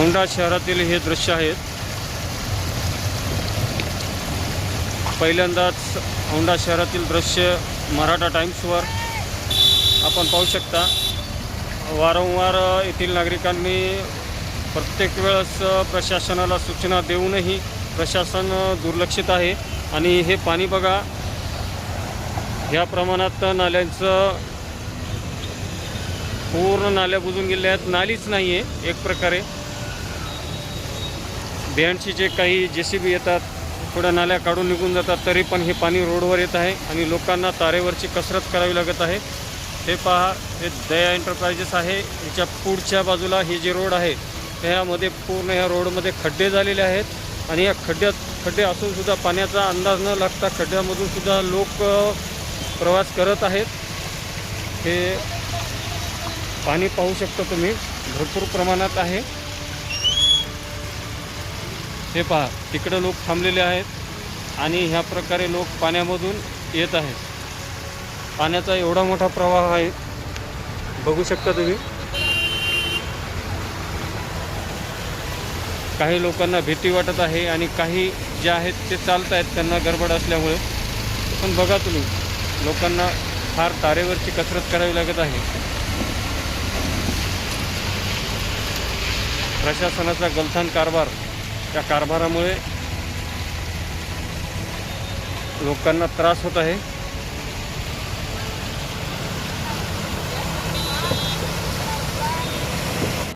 औंढा शहरातील हे दृश्य आहेत. पहिल्यांदाच औंढा शहरातील दृश्य मराठा टाइम्सवर आपण पाहू शकता. वारंवार येथील नागरिकांनी प्रत्येक वेळेस प्रशासनाला सूचना देऊनही प्रशासन दुर्लक्षित आहे. आणि हे पाणी बघा ह्या प्रमाणात नाल्यांचं पूर्ण नाल्या बुजून गेल्या आहेत. नालीच नाही आहे एक प्रकारे. बियांडची जे काही जे सी बी येतात थोड्या नाल्या काढून निघून जातात तरी पण हे पाणी रोडवर येत आहे आणि लोकांना तारेवरची कसरत करावी लागत आहे. हे पहा हे दया एंटरप्राइजेस आहे. याच्या पुढच्या बाजूला हे जे रोड आहे त्यामध्ये पूर्ण ह्या रोडमध्ये खड्डे झालेले आहेत आणि या खड्ड्यात खड्डे असूनसुद्धा पाण्याचा अंदाज न लागता खड्ड्यामधूनसुद्धा लोक प्रवास करत आहेत. हे पाणी पाहू शकता तुम्ही भरपूर प्रमाणात आहे. हे पहा तिकडं लोक थांबलेले आहेत आणि ह्या प्रकारे लोक पाण्यामधून येत आहेत. पाण्याचा एवढा मोठा प्रवाह आहे. बघू शकता तुम्ही. काही लोकांना भीती वाटत आहे आणि काही जे आहेत ते चालत आहेत त्यांना गडबड असल्यामुळे. पण बघा तुम्ही लोकांना फार तारेवरची कसरत करावी लागत आहे. प्रशासनाचा गलथान कारभार त्या कारभारामुळे लोकांना त्रास होत आहे.